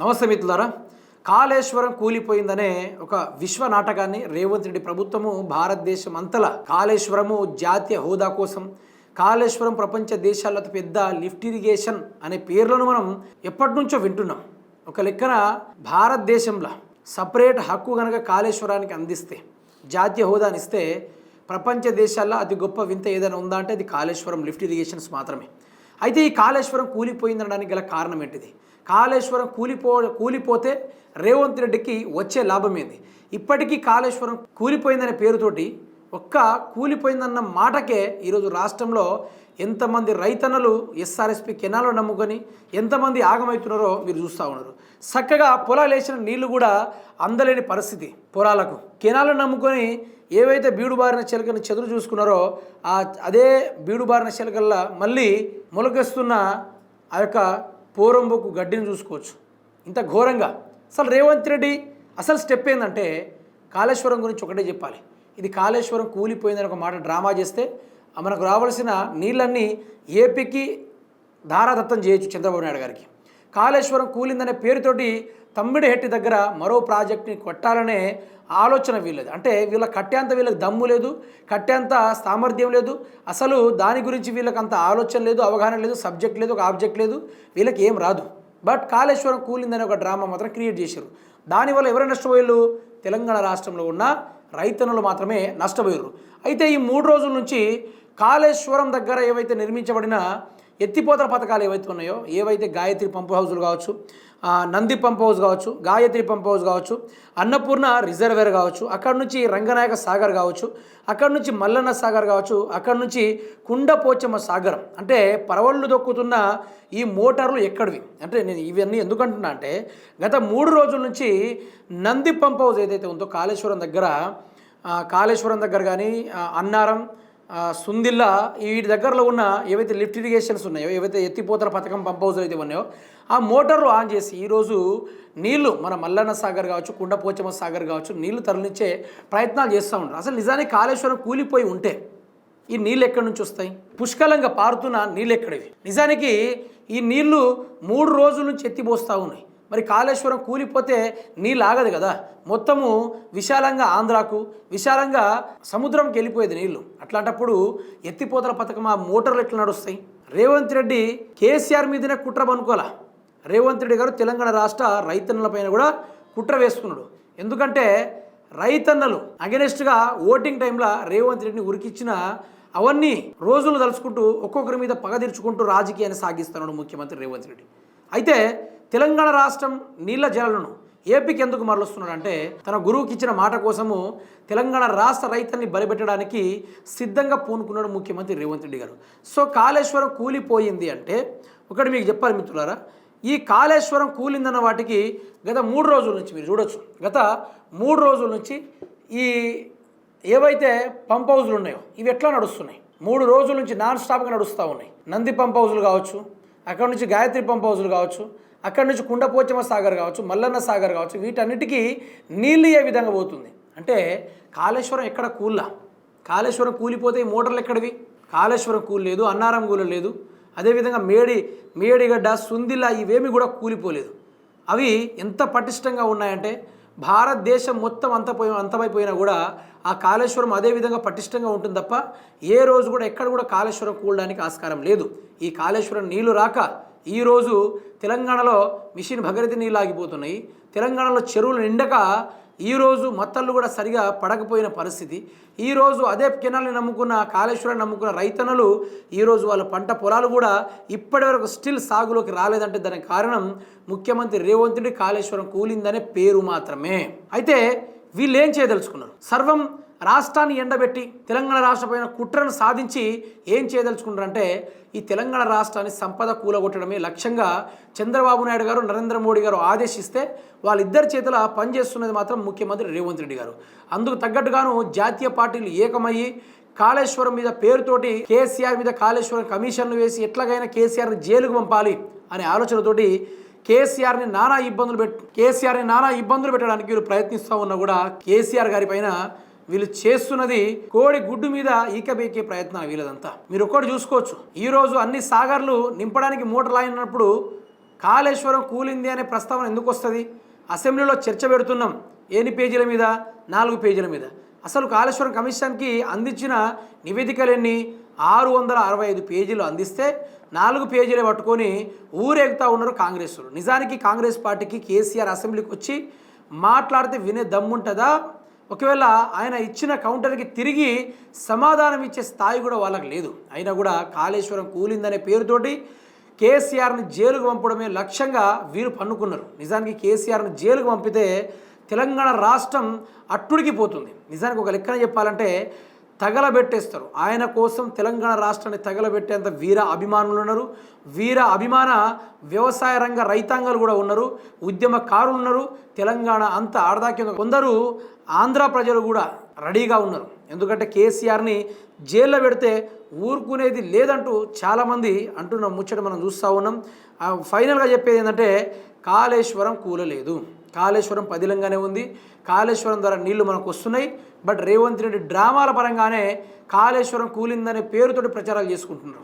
నమస్తే మిత్రులారా. కాళేశ్వరం కూలిపోయిందనే ఒక విశ్వ నాటకాన్ని రేవంత్ రెడ్డి ప్రభుత్వము భారతదేశం అంతలా కాళేశ్వరము జాతీయ హోదా కోసం కాళేశ్వరం ప్రపంచ దేశాల్లో అతి పెద్ద లిఫ్ట్ ఇరిగేషన్ అనే పేర్లను మనం ఎప్పటి నుంచో వింటున్నాం. ఒక లెక్కన భారతదేశంలో సపరేట్ హక్కు కనుక కాళేశ్వరానికి అందిస్తే జాతీయ హోదాని ఇస్తే ప్రపంచ దేశాల్లో అతి గొప్ప వింత ఏదైనా ఉందా అంటే అది కాళేశ్వరం లిఫ్ట్ ఇరిగేషన్స్ మాత్రమే. అయితే ఈ కాళేశ్వరం కూలిపోయిందనడానికి గల కారణం ఏంటిది? కాళేశ్వరం కూలిపో కూలిపోతే రేవంత్ రెడ్డికి వచ్చే లాభం ఏంది ఇప్పటికీ కాళేశ్వరం కూలిపోయిందనే పేరుతోటి ఒక్క కూలిపోయిందన్న మాటకే ఈరోజు రాష్ట్రంలో ఎంతమంది రైతన్నలు ఎస్ఆర్ఎస్పి కెనాలు నమ్ముకొని ఎంతమంది ఆగమవుతున్నారో మీరు చూస్తూ ఉన్నారు. చక్కగా పొలాలు వేసిన నీళ్ళు కూడా అందలేని పరిస్థితి పొలాలకు. కెనాలను నమ్ముకొని ఏవైతే బీడుబారిన చిలకని చెదురు చూసుకున్నారో ఆ అదే బీడుబారిన చిలకల్లా మళ్ళీ మొలకెస్తున్న ఆ యొక్క పోరంబోకు గడ్డిని చూసుకోవచ్చు. ఇంత ఘోరంగా. అసలు రేవంత్ రెడ్డి అసలు స్టెప్ ఏంటంటే కాళేశ్వరం గురించి ఒకటే చెప్పాలి. ఇది కాళేశ్వరం కూలిపోయిందని ఒక మాట డ్రామా చేస్తే మనకు రావాల్సిన నీళ్ళన్నీ ఏపీకి ధారాదత్తం చేయొచ్చు చంద్రబాబు నాయుడు గారికి. కాళేశ్వరం కూలిందనే పేరుతోటి తమ్మిడిహెట్టి దగ్గర మరో ప్రాజెక్ట్ని కొట్టాలనే ఆలోచన వీళ్ళది. అంటే వీళ్ళ కట్టేంత వీళ్ళకి దమ్ము లేదు కట్టేంత సామర్థ్యం లేదు. అసలు దాని గురించి వీళ్ళకి అంత ఆలోచన లేదు అవగాహన లేదు సబ్జెక్ట్ లేదు ఒక ఆబ్జెక్ట్ లేదు. వీళ్ళకి ఏం రాదు. బట్ కాళేశ్వరం కూలిందనే ఒక డ్రామా మాత్రం క్రియేట్ చేశారు. దానివల్ల ఎవరు నష్టపోయారు తెలంగాణ రాష్ట్రంలో ఉన్న రైతన్నులు మాత్రమే నష్టపోయారు అయితే ఈ మూడు రోజుల నుంచి కాళేశ్వరం దగ్గర ఏవైతే నిర్మించబడిన ఎత్తిపోతల పథకాలు ఏవైతే ఉన్నాయో ఏవైతే గాయత్రి పంప్ హౌజులు కావచ్చు నంది పంప్ హౌస్ కావచ్చు గాయత్రి పంప్ హౌస్ కావచ్చు అన్నపూర్ణ రిజర్వేర్ కావచ్చు అక్కడ నుంచి రంగనాయక సాగర్ కావచ్చు అక్కడ నుంచి మల్లన్న సాగర్ కావచ్చు అక్కడ నుంచి కుండపోచమ్మ సాగరం. అంటే పరవళ్ళు దొక్కుతున్న ఈ మోటార్లు ఎక్కడివి? అంటే నేను ఇవన్నీ ఎందుకంటున్నా అంటే గత మూడు రోజుల నుంచి నంది పంప్ హౌస్ ఏదైతే ఉందో కాళేశ్వరం దగ్గర కాళేశ్వరం దగ్గర కానీ అన్నారం సుందిల్లా వీటి దగ్గరలో ఉన్న ఏవైతే లిఫ్ట్ ఇరిగేషన్స్ ఉన్నాయో ఏవైతే ఎత్తిపోతల పథకం పంప్ హౌస్ అయితే ఉన్నాయో ఆ మోటార్లు ఆన్ చేసి ఈరోజు నీళ్ళు మన మల్లన్న సాగర్ కావచ్చు కుండపోచమ్మ సాగర్ కావచ్చు నీళ్ళు తరలించే ప్రయత్నాలు చేస్తూ ఉంటారు అసలు నిజానికి కాళేశ్వరం కూలిపోయి ఉంటే ఈ నీళ్ళు ఎక్కడి నుంచి వస్తాయి? పుష్కలంగా పారుతున్న నీళ్ళు ఎక్కడివి? నిజానికి ఈ నీళ్ళు మూడు రోజుల నుంచి ఎత్తిపోస్తూ ఉన్నాయి. మరి కాళేశ్వరం కూలిపోతే నీళ్ళు ఆగదు కదా? మొత్తము విశాలంగా ఆంధ్రాకు విశాలంగా సముద్రంకి వెళ్ళిపోయేది నీళ్ళు అట్లాంటప్పుడు ఎత్తిపోతల పథకం ఆ మోటార్లు ఎట్లా నడుస్తాయి? రేవంత్ రెడ్డి కేసీఆర్ మీదనే కుట్ర పనుకోవాలా? రేవంత్ రెడ్డి గారు తెలంగాణ రాష్ట్ర రైతన్నలపైన కూడా కుట్ర వేసుకున్నాడు ఎందుకంటే రైతన్నలు అగెనెస్ట్గా ఓటింగ్ టైంలో రేవంత్ రెడ్డిని ఉరికిచ్చిన అవన్నీ రోజులు తలుచుకుంటూ ఒక్కొక్కరి మీద పగ తీర్చుకుంటూ రాజకీయాన్ని సాగిస్తున్నాడు ముఖ్యమంత్రి రేవంత్ రెడ్డి. అయితే తెలంగాణ రాష్ట్రం నీళ్ళ జలాలను ఏపీకి ఎందుకు మరలుస్తున్నాడంటే తన గురువుకి ఇచ్చిన మాట కోసము తెలంగాణ రాష్ట్ర రైతాన్ని బలిపెట్టడానికి సిద్ధంగా పూనుకున్నాడు ముఖ్యమంత్రి రేవంత్ రెడ్డి గారు. సో కాళేశ్వరం కూలిపోయింది అంటే ఒకటి మీకు చెప్పాలి మిత్రులారా ఈ కాళేశ్వరం కూలిందన్న వాటికి గత మూడు రోజుల నుంచి మీరు చూడొచ్చు. గత మూడు రోజుల నుంచి ఈ ఏవైతే పంప్ హౌజులు ఉన్నాయో ఇవి ఎట్లా నడుస్తున్నాయి? మూడు రోజుల నుంచి నాన్ స్టాప్గా నడుస్తూ ఉన్నాయి. నంది పంప్ హౌజులు కావచ్చు అక్కడ నుంచి గాయత్రి పంప్ హౌజులు కావచ్చు అక్కడ నుంచి కుండపోచమ్మ సాగర్ కావచ్చు మల్లన్న సాగర్ కావచ్చు వీటన్నిటికీ నీళ్ళు ఏ విధంగా పోతుంది? అంటే కాళేశ్వరం ఎక్కడ కూల్లా? కాళేశ్వరం కూలిపోతే ఈ మోటార్లు ఎక్కడివి? కాళేశ్వరం కూలి లేదు అన్నారం కూలి లేదు. అదేవిధంగా మేడి మేడిగడ్డ సుందిల్ల ఇవేమి కూడా కూలిపోలేదు. అవి ఎంత పటిష్టంగా ఉన్నాయంటే భారతదేశం మొత్తం అంతపోయి అంతమైపోయినా కూడా ఆ కాళేశ్వరం అదే విధంగా పటిష్టంగా ఉంటుంది తప్ప ఏ రోజు కూడా ఎక్కడ కూడా కాళేశ్వరం కూడడానికి ఆస్కారం లేదు. ఈ కాళేశ్వరం నీళ్ళు రాక ఈరోజు తెలంగాణలో మిషన్ భగీరథ నీళ్ళు ఆగిపోతున్నాయి. తెలంగాణలో చెరువులు నిండక ఈరోజు మత్తళ్ళు కూడా సరిగా పడకపోయిన పరిస్థితి. ఈరోజు అదే కెనాల్ని నమ్ముకున్న కాళేశ్వరాన్ని నమ్ముకున్న రైతన్నలు ఈరోజు వాళ్ళ పంట పొలాలు కూడా ఇప్పటివరకు స్టిల్ సాగులోకి రాలేదంటే దానికి కారణం ముఖ్యమంత్రి రేవంతుడి కాళేశ్వరం కూలిందనే పేరు మాత్రమే. అయితే వీళ్ళు ఏం చేయదలుచుకున్నారు? సర్వం రాష్ట్రాన్ని ఎండబెట్టి తెలంగాణ రాష్ట్ర పైన కుట్రను సాధించి ఏం చేయదలుచుకున్నారంటే ఈ తెలంగాణ రాష్ట్రాన్ని సంపద కూలగొట్టడమే లక్ష్యంగా చంద్రబాబు నాయుడు గారు నరేంద్ర మోడీ గారు ఆదేశిస్తే వాళ్ళిద్దరి చేతుల పనిచేస్తున్నది మాత్రం ముఖ్యమంత్రి రేవంత్ రెడ్డి గారు. అందుకు తగ్గట్టుగాను జాతీయ పార్టీలు ఏకమయ్యి కాళేశ్వరం మీద పేరుతోటి కేసీఆర్ మీద కాళేశ్వరం కమిషన్లు వేసి ఎట్లాగైనా కేసీఆర్ని జైలుకు పంపాలి అనే ఆలోచనతోటి కేసీఆర్ని నానా ఇబ్బందులు పెట్ కేసీఆర్ని నానా ఇబ్బందులు పెట్టడానికి వీళ్ళు ప్రయత్నిస్తూ ఉన్నా కూడా కేసీఆర్ గారి పైన వీళ్ళు చేస్తున్నది కోడి గుడ్డు మీద ఈకబీకే ప్రయత్నం వీళ్ళదంతా. మీరు ఒక్కటి చూసుకోవచ్చు. ఈరోజు అన్ని సాగర్లు నింపడానికి మోటార్ అయినప్పుడు కాళేశ్వరం కూలింది అనే ప్రస్తావన ఎందుకు వస్తుంది అసెంబ్లీలో చర్చ పెడుతున్నాం. ఎన్ని పేజీల మీద? నాలుగు పేజీల మీద. అసలు కాళేశ్వరం కమిషన్కి అందించిన నివేదికలన్నీ? ఆరు వందల అరవై ఐదు పేజీలు అందిస్తే నాలుగు పేజీలే పట్టుకొని ఊరేగుతూ ఉన్నారు కాంగ్రెస్లు నిజానికి కాంగ్రెస్ పార్టీకి కేసీఆర్ అసెంబ్లీకి వచ్చి మాట్లాడితే వినే దమ్ముంటుందా? ఒకవేళ ఆయన ఇచ్చిన కౌంటర్కి తిరిగి సమాధానం ఇచ్చే స్థాయి కూడా వాళ్ళకి లేదు. అయినా కూడా కాళేశ్వరం కూలిందనే పేరుతోటి కేసీఆర్ని జైలుకు పంపడమే లక్ష్యంగా వీరు పన్నుకున్నారు. నిజానికి కేసీఆర్ని జైలుకు పంపితే తెలంగాణ రాష్ట్రం అట్టుడికి పోతుంది. నిజానికి ఒక లెక్కన చెప్పాలంటే తగలబెట్టేస్తారు. ఆయన కోసం తెలంగాణ రాష్ట్రాన్ని తగలబెట్టేంత వీర అభిమానులు ఉన్నారు. వీర అభిమాన వ్యవసాయ రంగ రైతాంగాలు కూడా ఉన్నారు. ఉద్యమకారులు ఉన్నారు. తెలంగాణ అంత ఆడదాకి కొందరు ఆంధ్ర ప్రజలు కూడా రెడీగా ఉన్నారు. ఎందుకంటే కేసీఆర్ని జైల్లో పెడితే ఊరుకునేది లేదంటూ చాలామంది అంటున్న ముచ్చట మనం చూస్తూ ఉన్నాం. ఫైనల్గా చెప్పేది ఏంటంటే కాళేశ్వరం కూలలేదు. కాళేశ్వరం పదిలంగానే ఉంది. కాళేశ్వరం ద్వారా నీళ్ళు మనకు వస్తున్నాయి. బట్ రేవంత్ రెడ్డి డ్రామాల పరంగానే కాళేశ్వరం కూలిందనే పేరుతోటి ప్రచారాలు చేసుకుంటున్నారు.